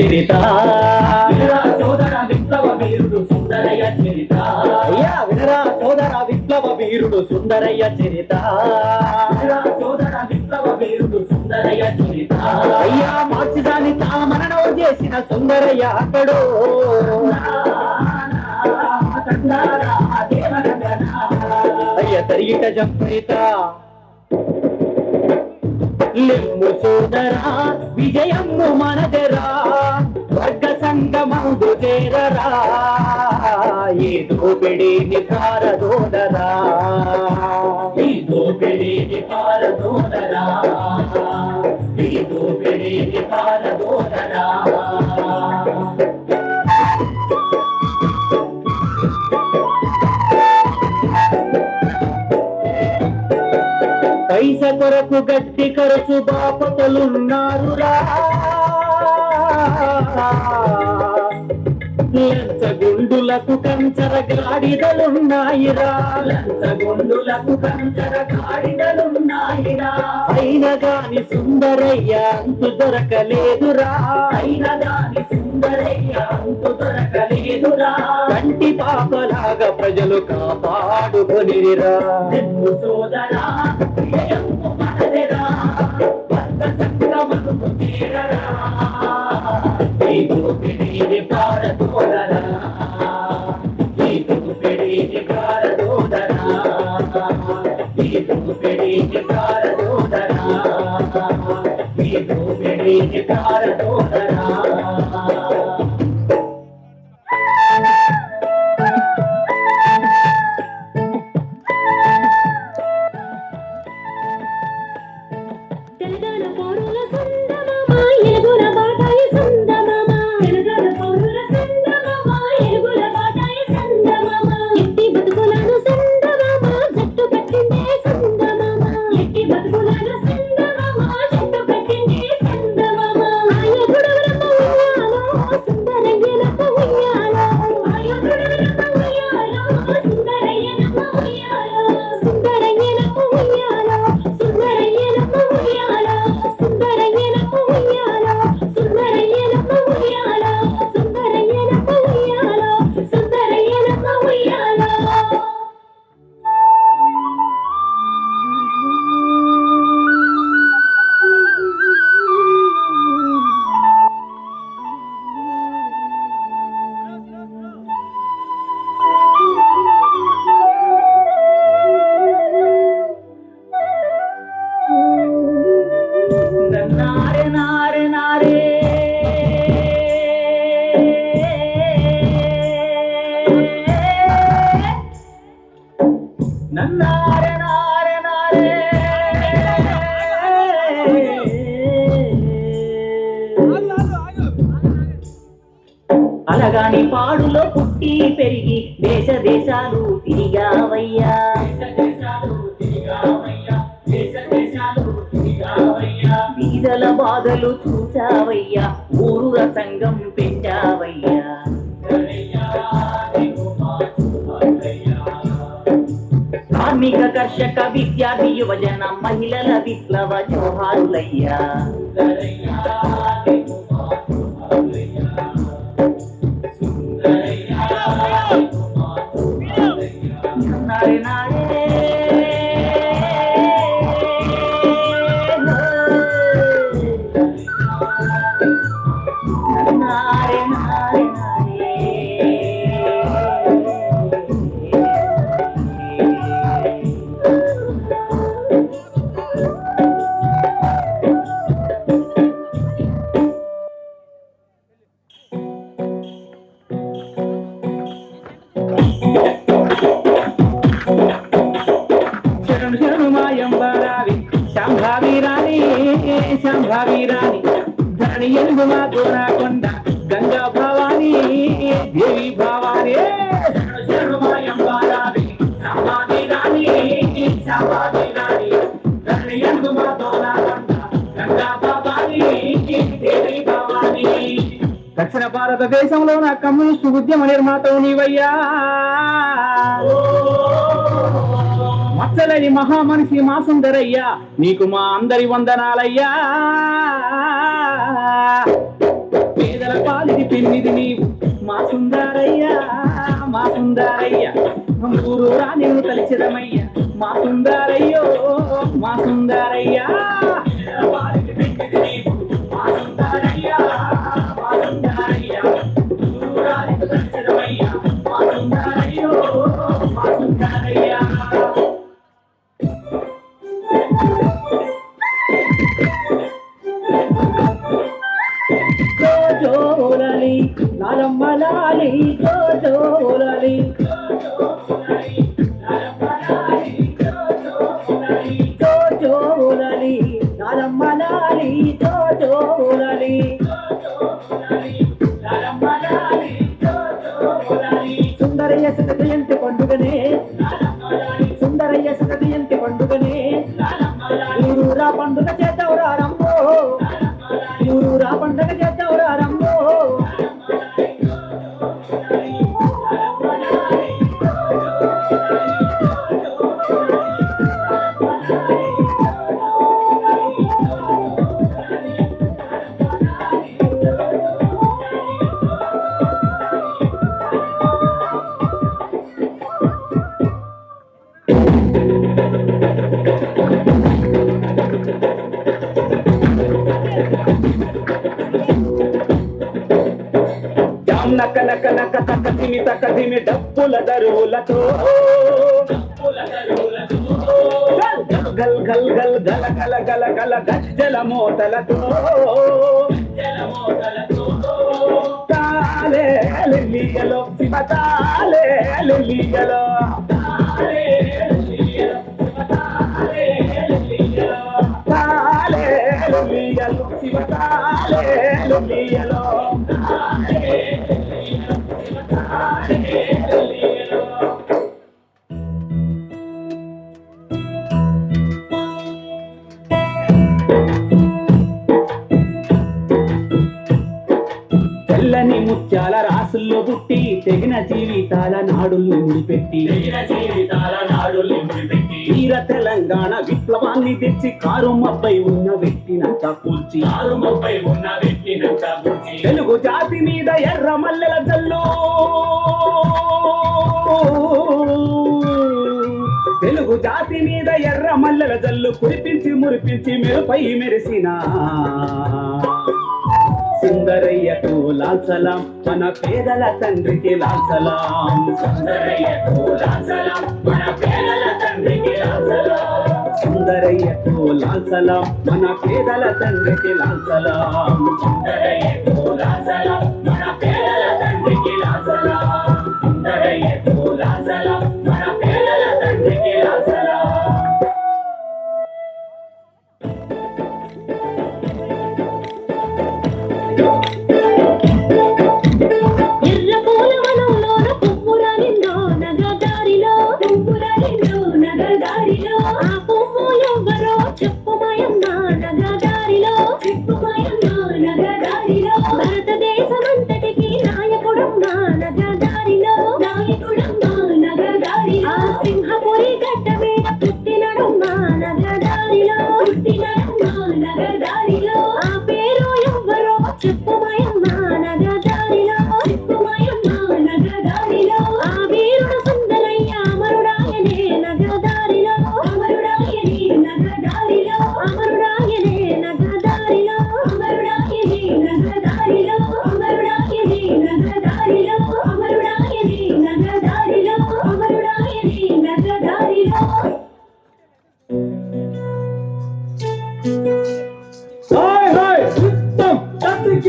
చరిత సోదర విప్లవ వీరుడు సుందరయ్య చరిత. అయ్యా వినరా సోదర విప్లవ వీరుడు సుందరయ్య చరిత. సోదర విప్లవ వీరుడు సుందరయ్య చరిత. అయ్యా మార్చిదాన్ని తామరణం చేసిన సుందరయ్య అక్కడు అయ్య తరిగిట జంపరిత. లిమ్ము సోదరా విజయము మనదెరా వర్గ సంగమందు చేరరా. ఏదో పెడిని పారదోదరా. ఈ దోపిడీని పారదోలరా ఈ దోపిడీని పారదోలరా పైస కొరకు గట్టి ఖర్చు బాపతలున్నారురా లంచగుండులకు కంచర గాడిదలున్నాయిరా. లంచగొండులకు కంచర గాడిదలున్నాయిరా. అయిన గాని సుందరయ్య అంతు దొరకలేదురా. అయిన దాని సుందరయ్య అంతు దొరకలేదురా. కంటి పాపలాగా ప్రజలు కాపాడుకొనిరా. నిన్ను సోదరా విజయము తెలంగాణ పౌరుల సందమామ పెరిగి దేశ దేశాలు తిరిగావయ్యా. బీదల బాధలు చూసావయ్యా ఊరుల సంఘం పెట్టావయ్యా. కార్మిక కర్షక విద్యార్థి యువజన మహిళల విప్లవ జోహార్లయ్యా. ధరణి ఎలుగు మా కొండ గంగా భవాని దేవి భవాని. దక్షిణ భారతదేశంలో నా కమ్యూనిస్టు ఉద్యమ నిర్మాత నీవయ్యా. మచ్చలని మహామనిషి మా సుందరయ్యా నీకు మా అందరి వందనాలయ్యా. పేదల పాలిది పెన్నిది నీవు. మా సుందరయ్యా మా సుందరయ్యా ఊరు రాణిను తలిచిదమయ్యా మా సుందరయ్యో మా సుందరయ్యా సుందరయ్య సుత పండుగనే సుందరయ్య సుత పండుగనే ఊరూరా పండుగ చేద్దాం రమ్మో ఊరూరా పండుగ చేద్దాం జామ్ నక నక నక తక తిమి తక తిమి డప్పుల దరువులతో. గల్ గల్ గల్ గల గల గల గల గజ్జల మోతలతో. తాలే లిలియలో శివ తాలే లిలియలో తాలే లిలియలో శివ తాలే తెల్లని ముత్యాల రాసుల్లో పుట్టి తెగిన జీవితాల నాడుల్ని ముడిపెట్టి జీవితాల నాడు పెట్టి. వీర తెలంగాణ విప్లవాన్ని తెచ్చి కారు మబ్బై ఉన్న వ్యక్తినంత కూల్చి. ఆరు ముప్పై ఉన్న వ్యక్తినంత గుర్చి తెలుగు జాతి మీద ఎర్ర మల్లెల జల్లు. తెలుగు జాతి మీద ఎర్ర మల్లెల జల్లు కురిపించి మురిపించి మెరుపై మెరిసిన సుందరయ్యకు లాల్సలాం. మన పేదల తండ్రికి లాల్సలాం. సుందరయ్యకు లాసలం మన పేదల తండ్రికి లాసలం సుందరయ్యకు లాల్సలాం. మన పేదల తండ్రికి లాల్సలాం. సుందరయ్యకు లాసలం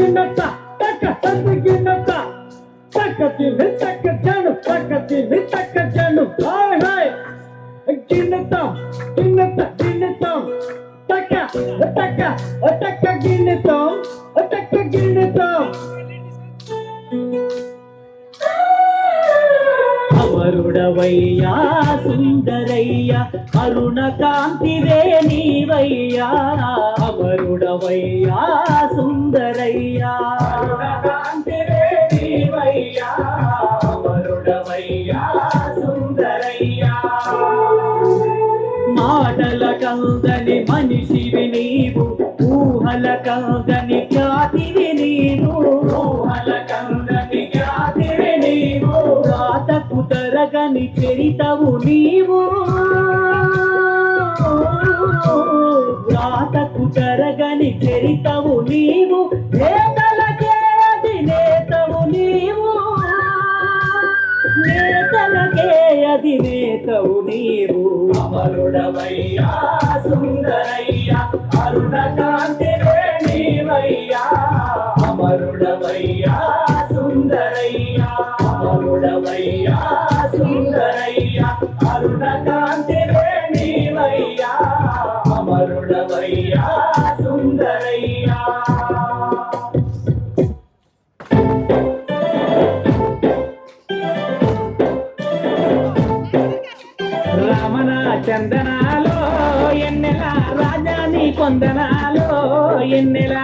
తత్తికిన్నత తక్క తత్తికిన్నత తక్క తిని తక్క జను తక్క తిని తక్క జను హాయ్ హాయ్ గిన్నతం గిన్నత గిన్నతం తక్క తక్క తక్క అమరుడవయ్యా సుందరయ్యా అరుణ కాంతివే నీవయ్యా. అమరుడవయ్యా సుందరయ్యా కాంతివే నీవయ్యా. అమరుడవయ్యా సుందరయ్యా. మాటల కందని మనిషివి నీవు ఊహల కందని ఖ్యాతివి ఎరగని చెరితవు నీవు. వ్రాతకు తరగని చెరితవు నీవు. నేతలకే అధినేతవు నీవు. నేతలకే అధినేతవు నీవు. అమరుడవయ్యా సుందరయ్యా అరుణ కాంతి నీవయ్యా. అమరుడవయ్యా సుందరయ్యా అమరుడవయ్యా చందనాలో ఎన్నెల రాజాని కొందనాలో ఎన్నెల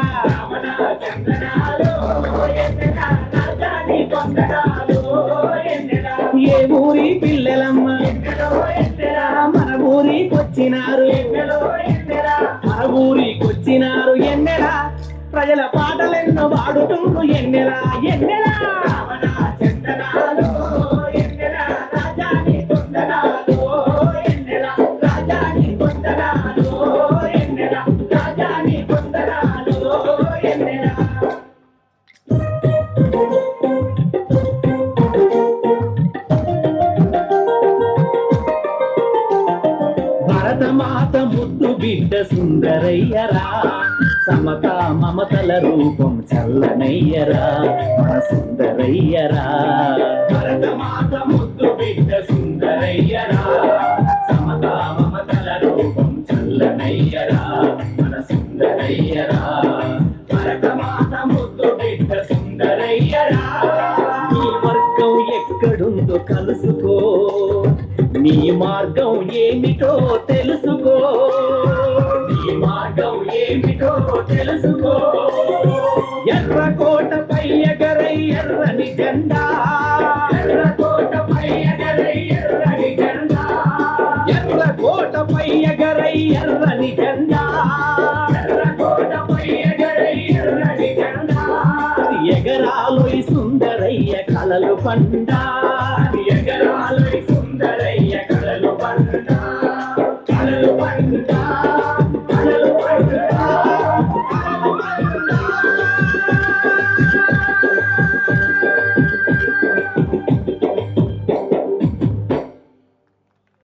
చందనాలో ఎన్నెల రాజాని కొందనాలో ఎన్నెల ఏ ఊరి పిల్లలమ్మ? మన ఊరికొచ్చినారు మన ఊరికొచ్చినారు ఎన్నెల? ప్రజల పాటలెన్నో పాడుతుండ్రు. ఎన్నెల? ఎన్నెలా? ముద్దు బిడ్డ సుందరయ్యరా. సమత మమతల రూపం చల్లనయ్యరా. మన సుందరయ్యరా. భరతమాత ముద్దు బిడ్డ సుందరయ్యరా. సమత మమతల రూపం చల్లనయ్యరా. మన సుందరయ్యరా. భరతమాత ముద్దు బిడ్డ సుందరయ్యరా. ఎక్కడుందో కలుసుకో? నీ మార్గం ఏమిటో తెలుసుకో. నీ మార్గం ఏమిటో తెలుసుకో. ఎర్ర ఎర్రకోటపై ఎగరై ఎర్రని జెండా. ఎర్ర ఎర్రకోటపై ఎగరై ఎర్రని జెండా. ఎర్ర ఎర్రకోటపై ఎగరై ఎర్రని జెండా. ఎర్ర ఎర్రకోటపై ఎగరై ఎర్రని జెండా. ఎగరాలోయ్ సుందరయ్య కలలు పండా.